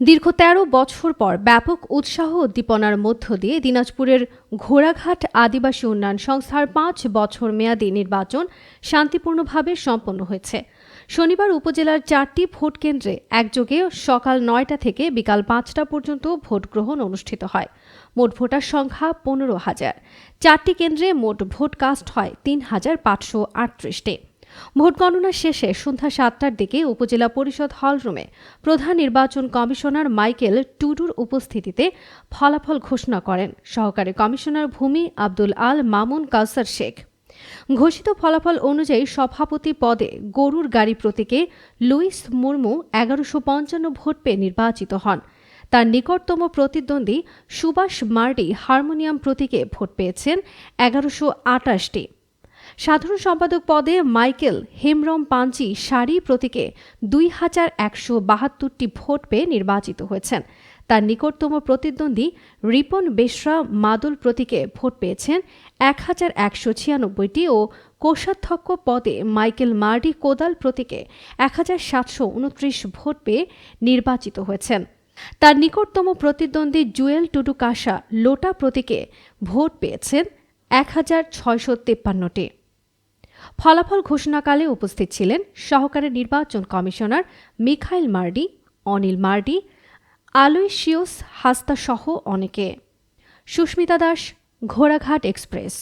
দীর্ঘ ১৩ বছর পর ব্যাপক উৎসাহ উদ্দীপনার মধ্য দিয়ে দিনাজপুরের ঘোড়াঘাট আদিবাসী উন্নয়ন সংস্থার পাঁচ বছর মেয়াদী নির্বাচন শান্তিপূর্ণভাবে সম্পন্ন হয়েছে। শনিবার উপজেলার চারটি ভোট কেন্দ্রে একযোগে সকাল নয়টা থেকে বিকাল পাঁচটা পর্যন্ত ভোট গ্রহণ অনুষ্ঠিত হয়। মোট ভোটার সংখ্যা পনেরো হাজার। চারটি কেন্দ্রে মোট ভোট কাস্ট হয় তিন হাজার পাঁচশো আটত্রিশটি। ভোট গণনা শেষে সন্ধ্যা সাতটার দিকে উপজেলা পরিষদ হলরুমে প্রধান নির্বাচন কমিশনার মাইকেল টুডুর উপস্থিতিতে ফলাফল ঘোষণা করেন। সহকারী কমিশনার ভূমি আব্দুল আল মামুন কাউসার শেখ। ঘোষিত ফলাফল অনুযায়ী সভাপতি পদে গরুর গাড়ি প্রতীকে লুইস মুর্মু এগারোশো পঞ্চান্ন ভোট পেয়ে নির্বাচিত হন। তার নিকটতম প্রতিদ্বন্দ্বী সুভাষ মার্ডি হারমোনিয়াম প্রতীকে ভোট পেয়েছেন এগারোশো আটাশটি। সাধারণ সম্পাদক পদে মাইকেল হেমরম পাঞ্চি সারি প্রতীকে দুই হাজার একশো বাহাত্তরটি ভোট পেয়ে নির্বাচিত হয়েছেন। তার নিকটতম প্রতিদ্বন্দ্বী রিপন বেশরা মাদুল প্রতীকে ভোট পেয়েছেন এক হাজার একশো ছিয়ানব্বইটি ও কোষাধ্যক্ষ পদে মাইকেল মার্ডি কোদাল প্রতীকে এক হাজার সাতশো উনত্রিশ ভোট পেয়ে নির্বাচিত হয়েছেন। তার নিকটতম প্রতিদ্বন্দ্বী জুয়েল টুডু কাশা লোটা প্রতীকে ভোট পেয়েছেন এক হাজার ছয়শো তেপ্পান্নটি। ফলাফল ঘোষণাকালে উপস্থিত ছিলেন সহকারী নির্বাচন কমিশনার মিখাইল মার্ডি, অনিল মার্ডি আলোয়সিওস হাস্তা সহ অনেকে। সুস্মিতা দাস, ঘোড়াঘাট এক্সপ্রেস।